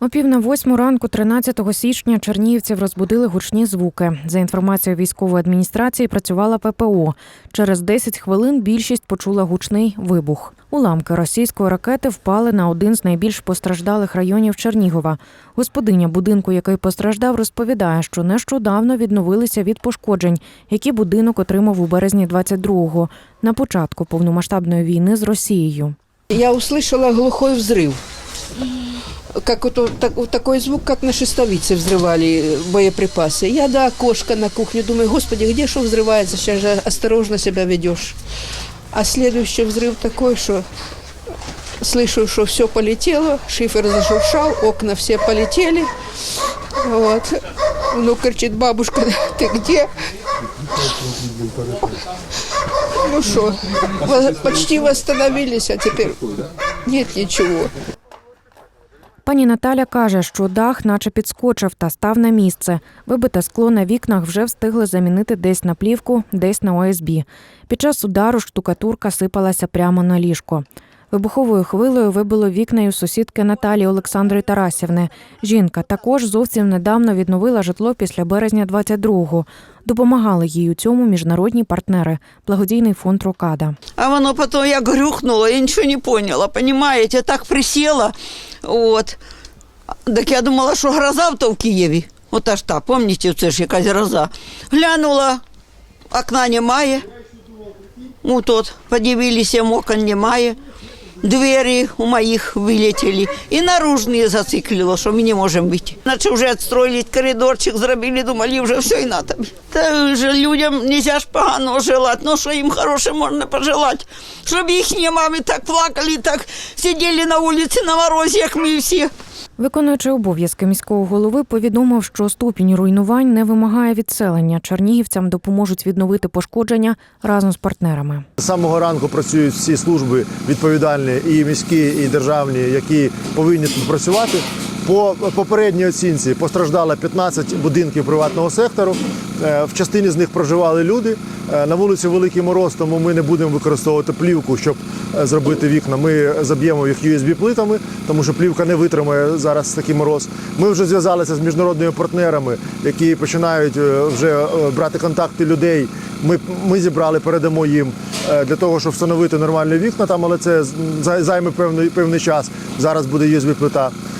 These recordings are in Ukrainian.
О пів на восьму ранку, 13 січня, чернігівців розбудили гучні звуки. За інформацією військової адміністрації, працювала ППО. Через 10 хвилин більшість почула гучний вибух. Уламки російської ракети впали на один з найбільш постраждалих районів Чернігова. Господиня будинку, який постраждав, розповідає, що нещодавно відновилися від пошкоджень, які будинок отримав у березні 22-го, на початку повномасштабної війни з Росією. Я услышала глухой взрыв. Как вот, так- вот такой звук, как на шестовице взрывали боеприпасы. Я до окошка на кухню думаю, господи, где что взрывается? Сейчас же осторожно себя ведешь. А следующий взрыв такой, что слышу, что все полетело, шифер зашуршал, окна все полетели. Вот. Ну, кричит, бабушка, ты где? Ну что, почти восстановились, а теперь нет ничего. Пані Наталя каже, що дах наче підскочив та став на місце. Вибите скло на вікнах вже встигли замінити десь на плівку, десь на ОСБ. Під час удару штукатурка сипалася прямо на ліжко. Вибуховою хвилею вибило вікна й у сусідки Наталі Олександри Тарасівни. Жінка також зовсім недавно відновила житло після березня 22-го. Допомагали їй у цьому міжнародні партнери, благодійний фонд Рокада. А воно потом я грюхнула, я ничего не поняла, понимаете, так присела, вот. Так я думала, що гроза то в Києві. От аж так, пам'ятаєте, це ж якась гроза. Глянула, окна немає. Ну, от, подивилися, окон немає. Двері у моїх вилетіли. І наружні зациклило, що ми не можемо вийти. Наче вже відстроїли коридорчик, зробили, думали, вже все і на тобі. Та вже людям не ж погано желати, ну що їм хороше можна пожелати. Щоб їхні мами так плакали, так сиділи на вулиці на морозі, як ми всі. Виконуючи обов'язки міського голови, повідомив, що ступінь руйнувань не вимагає відселення. Чернігівцям допоможуть відновити пошкодження разом з партнерами. З самого ранку працюють всі служби відповідальні, і міські, і державні, які повинні тут працювати. По попередній оцінці постраждало 15 будинків приватного сектору. Е, В частині з них проживали люди. Е, На вулиці Великий Мороз, тому ми не будемо використовувати плівку, щоб е, зробити вікна. Ми заб'ємо їх USB плитами, тому що плівка не витримає зараз такий мороз. Ми вже зв'язалися з міжнародними партнерами, які починають вже брати контакти людей. Ми, ми зібрали, передамо їм для того, щоб встановити нормальні вікна там, але це займе певний, певний час. Зараз буде USB плита. Е,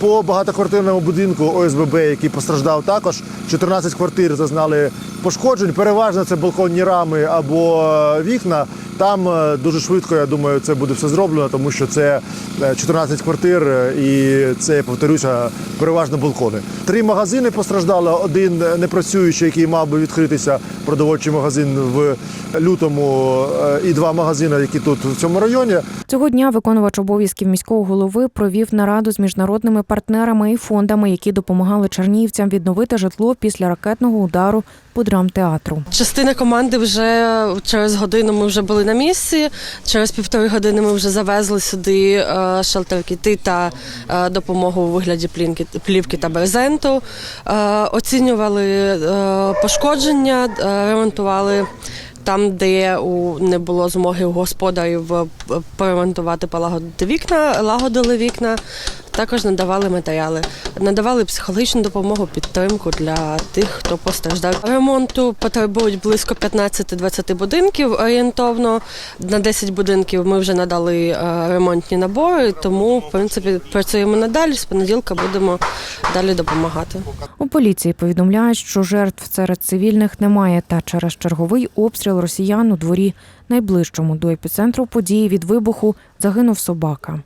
По багатоквартирному будинку ОСББ, який постраждав також, 14 квартир зазнали пошкоджень. Переважно це балконні рами або е, вікна. Там е, дуже швидко, я думаю, це буде все зроблено, тому що це е, 14 квартир е, і це, я повторюся, переважно балкони. Три магазини постраждало. Один непрацюючий, який мав би відкритися, продовольчий магазин в лютому, е, і два магазини, які тут в цьому районі. Цього дня виконувач обов'язків міського голови провів нараду з міжнародними партнерами і фондами, які допомагали чернігівцям відновити житло після ракетного удару по драмтеатру. Частина команди вже через годину ми вже були на місці. Через півтори години ми вже завезли сюди е, шелтер-кіти та е, допомогу у вигляді плінки, плівки та брезенту. Е, Оцінювали пошкодження, ремонтували. Там, де у не було змоги у господарів поремонтувати, полагодити вікна, лагодили вікна, також надавали матеріали, надавали психологічну допомогу, підтримку для тих, хто постраждав. Ремонту потребують близько 15-20 будинків орієнтовно. На 10 будинків ми вже надали е, ремонтні набори, тому в принципі працюємо надалі. З понеділка будемо далі допомагати. У поліції повідомляють, що жертв серед цивільних немає, та через черговий обстріл росіян у дворі найближчому до епіцентру події від вибуху загинув собака.